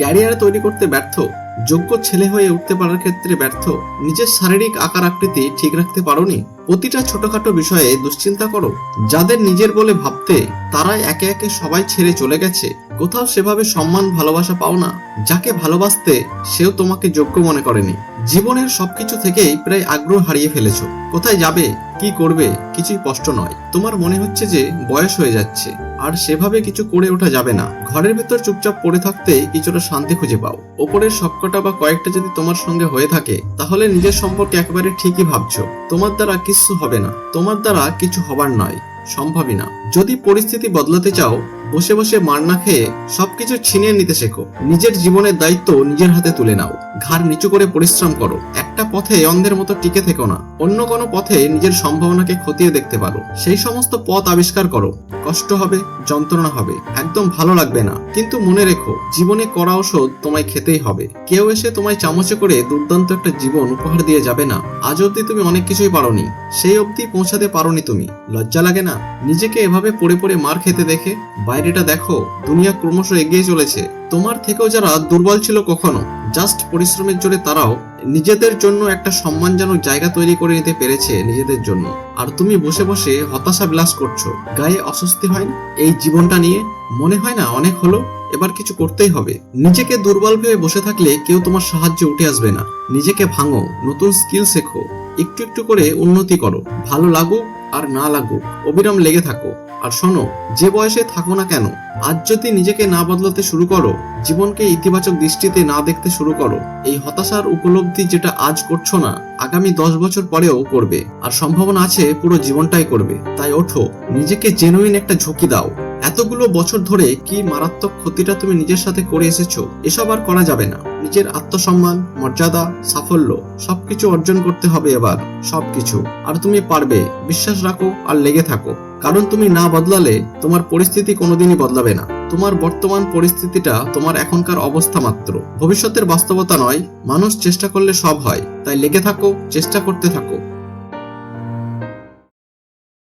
Career তৈরি করতে ব্যর্থ, যোগ্য ছেলে হয়ে উঠতে পারার ক্ষেত্রে ব্যর্থ, নিজের শারীরিক আকার আকৃতি ঠিক রাখতে পারোনি। প্রতিটা ছোটখাটো বিষয়ে দুশ্চিন্তা করো। যাদের নিজের বলে ভাবতে, তারাই একে একে সবাই ছেড়ে চলে গেছে। কোথাও সেভাবে সম্মান, ভালোবাসা পাও না। যাকে ভালোবাসতে, সেও তোমাকে যোগ্য মনে করেনি। জীবনের সবকিছু থেকেই প্রায় আগ্রহ হারিয়ে ফেলেছো। কোথায় যাবে, কি করবে, কিছুই স্পষ্ট নয়। তোমার মনে হচ্ছে যে বয়স হয়ে যাচ্ছে। আর সেভাবে কিছু করে ওঠা যাবে না। ঘরের ভেতর চুপচাপ পড়ে থাকতে কিছুটা শান্তি খুঁজে পাও। ওপরের সবকটা বা কয়েকটা যদি তোমার সঙ্গে হয়ে থাকে, তাহলে নিজের সম্পর্কে একেবারে ঠিকই ভাবছ। তোমার দ্বারা কিছু হবে না। তোমার দ্বারা কিছু হবার নয়। সম্ভবই না। যদি পরিস্থিতি বদলাতে চাও বসে বসে মার না খেয়ে সবকিছু ছিনিয়ে নিতে শেখো। নিজের জীবনের দায়িত্ব নিজের হাতে তুলে নাও। ঘাড় নিচু করে পরিশ্রম করো। একটা পথে অন্ধের মতো টিকে থেকো না। অন্য কোনো পথে নিজের সম্ভাবনাকে খতিয়ে দেখতে পারো। সেই সমস্ত পথ আবিষ্কার করো। কষ্ট হবে, যন্ত্রণা হবে, একদম ভালো লাগবে না। কিন্তু মনে রেখো, জীবনে করা ওষুধ তোমায় খেতেই হবে। কেউ এসে তোমায় চামচে করে দুর্দান্ত একটা জীবন উপহার দিয়ে যাবে না। আজ অব্দি তুমি অনেক কিছুই পারোনি। সেই অবধি পৌঁছাতে পারোনি তুমি। লজ্জা লাগে না? নিজেকে এভাবে পড়ে পড়ে মার খেতে দেখে? বাইরেটা দেখো, দুনিয়া ক্রমশ এগিয়ে চলেছে। তোমার থেকেও যারা দুর্বল ছিল কখনো জাস্ট পরিশ্রমের জোরে তারাও নিজেদের জন্য একটা সম্মানজনক জায়গা তৈরি করে নিতে পেরেছে নিজেদের জন্য। আর তুমি বসে বসে হতাশা বিলাস করছ। গায়ে অস্বস্তি হয় না? এই জীবনটা নিয়ে মনে হয় না অনেক হলো? এবার কিছু করতেই হবে। নিজেকে দুর্বল ভেবে বসে থাকলে কেউ তোমার সাহায্যে উঠে আসবে না। নিজেকে ভাঙো, নতুন স্কিল শেখো। একটু একটু করে উন্নতি করো। ভালো লাগুক আর না লাগুক। অবিরাম লেগে থাকো। আর শোনো, যে বয়সে থাকো না কেন, আজ যদি নিজেকে না বদলাতে শুরু করো, জীবনকে ইতিবাচক দৃষ্টিতে না দেখতে শুরু করো। এই হতাশার উপলব্ধি যেটা আজ করছ না, আগামী দশ বছর পরেও করবে। আর সম্ভাবনা আছে, পুরো জীবনটাই করবে। তাই ওঠো, নিজেকে জেনুইন একটা ঝুঁকি দাও। এতগুলো বছর ধরে কি মারাত্মক ক্ষতিটা তুমি নিজের সাথে করে এসেছ, এসব আর করা যাবে না। নিজের আত্মসম্মান, মর্যাদা, সাফল্য সবকিছু অর্জন করতে হবে এবার, সবকিছু। আর তুমি পারবে, বিশ্বাস রাখো আর লেগে থাকো। কারণ তুমি না বদলালে তোমার পরিস্থিতি কোনোদিনই বদলাবে না। তোমার বর্তমান পরিস্থিতিটা তোমার এখনকার অবস্থা মাত্র। ভবিষ্যতের বাস্তবতা নয়, মানুষ চেষ্টা করলে সব হয়। তাই লেগে থাকো, চেষ্টা করতে থাকো।